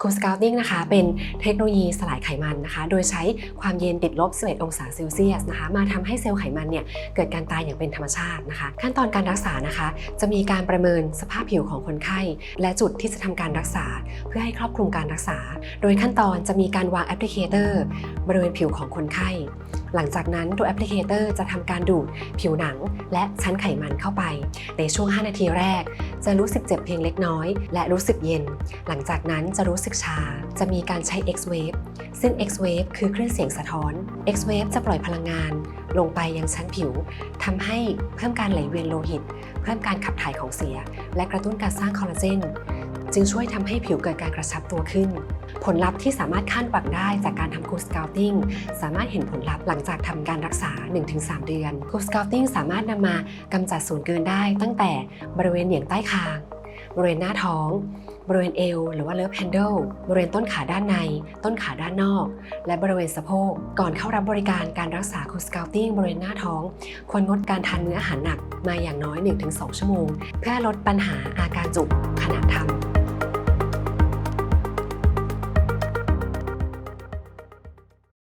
คูสกาวติ้งนะคะเป็นเทคโนโลยีสลายไขมันนะคะ โดยใช้ความเย็นติดลบ 11 องศาเซลเซียสนะคะมาทำให้เซลล์ไขมันเนี่ยเกิดการตายอย่างเป็นธรรมชาตินะคะ ขั้นตอนการรักษานะคะ จะมีการประเมินสภาพผิวของคนไข้ และจุดที่จะทำการรักษา เพื่อให้ครอบคลุมการรักษา โดยขั้นตอนจะมีการวางแอปพลิเคเตอร์บริเวณผิวของคนไข้หลังจากนั้นตัวแอปพลิเคเตอร์จะทำการดูดผิวหนังและชั้นไขมันเข้าไป ในช่วง 5 นาทีแรก จะรู้สึกเจ็บเพียงเล็กน้อย และรู้สึกเย็น หลังจากนั้นจะรู้สึกชา จะมีการใช้ X-Wave ซึ่ง X-Wave คือคลื่นเสียงสะท้อน X-Wave จะปล่อยพลังงานลงไปยังชั้นผิวทำให้เพิ่มการไหลเวียนโลหิต เพิ่มการขับถ่ายของเสีย และกระตุ้นการสร้างคอลลาเจน จึงช่วยทำให้ผิวเกิดการกระชับตัวขึ้น ผลลัพธ์ที่สามารถคาดหวังได้จากการทำคูสกาวติ้งสามารถเห็นผลลัพธ์หลังจากทำการรักษา 1-3 เดือนคูสกาวติ้งสามารถนำมากำจัดส่วนเกินได้ ตั้งแต่บริเวณเหนียงใต้คาง บริเวณหน้าท้องบริเวณเอวหรือว่าเลิฟแฮนเดิลบริเวณต้นขาด้านใน ต้นขาด้านนอก และบริเวณสะโพกก่อนเข้ารับบริการการรักษาคูสกาวติ้งบริเวณหน้าท้อง ควรงดการทานเนื้ออาหารหนักมาอย่างน้อย 1-2 ชั่วโมง เพื่อลดปัญหาอาการจุกขณะทำ